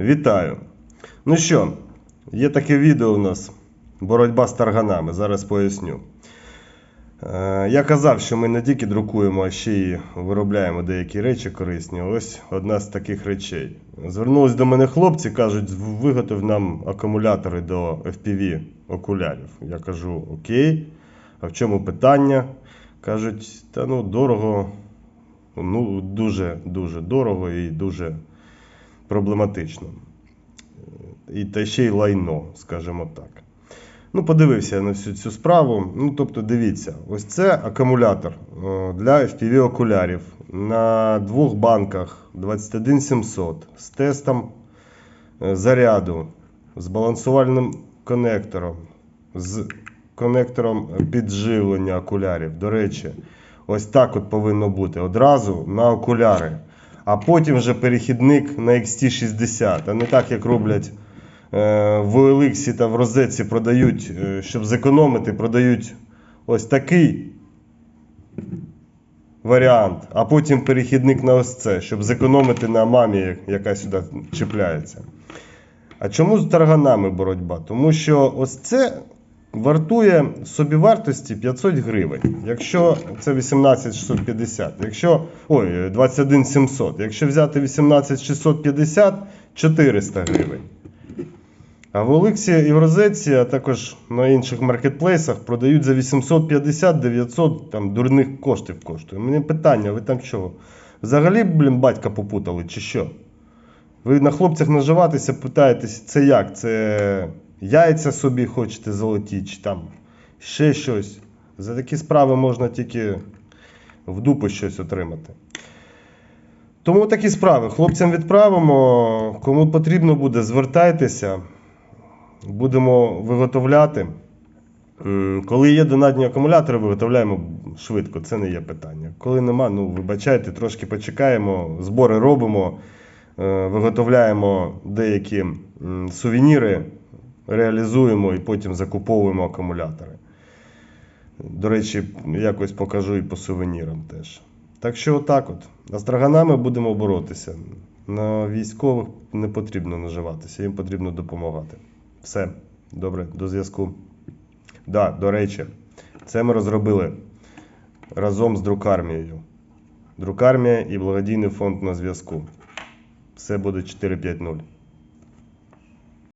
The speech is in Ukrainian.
Вітаю! Ну що, є таке відео у нас боротьба з тарганами. Зараз поясню. Е, Я казав, що ми не тільки друкуємо, а ще й виробляємо деякі речі корисні. Ось одна з таких речей. Звернулись до мене хлопці, кажуть, виготов нам акумулятори до FPV окулярів. Я кажу, окей. А в чому питання? Кажуть, та ну дорого, ну дуже дуже дорого і дуже проблематично. І та ще й лайно, скажімо так. Ну, подивився я на всю цю справу. Ну, тобто, дивіться, ось це акумулятор е, для FPV окулярів на двох банках 21700 з тестом е, заряду, з балансувальним конектором, з конектором підживлення окулярів. До речі, ось так от повинно бути одразу на окуляри. А потім вже перехідник на XT60, а не так, як роблять е, в OLX та в розетці продають, е, щоб зекономити, продають ось такий варіант, а потім перехідник на ось це, щоб зекономити на мамі, яка сюди чіпляється. А чому з тарганами боротьба? Тому що ось це вартує собівартості 500 гривень. Якщо це 18650, якщо ой, 21700, якщо взяти 18650, 400 гривень. А в Олексі і в Розетці, а також на інших маркетплейсах продають за 850-900 там дурних коштів коштує. Мені питання, ви там що? Взагалі, блін, батька попутали чи що? Ви на хлопцях наживатися, питаєтесь, це як? Це яйця собі хочете золоті, чи там ще щось. За такі справи можна тільки в дупу щось отримати. Тому такі справи. Хлопцям відправимо. Кому потрібно буде, звертайтеся. Будемо виготовляти. Коли є донатні акумулятори, виготовляємо швидко, це не є питання. Коли нема, ну вибачайте, трошки почекаємо, збори робимо, е, виготовляємо деякі сувеніри, реалізуємо і потім закуповуємо акумулятори. До речі, якось покажу і по сувенірам теж. Так що отак от. А з драганами будемо боротися. На військових не потрібно наживатися, їм потрібно допомагати. Все, добре, до зв'язку. Да, до речі, це ми розробили разом з друкармією. Друкармія і благодійний фонд на зв'язку. Все буде 4.5.0.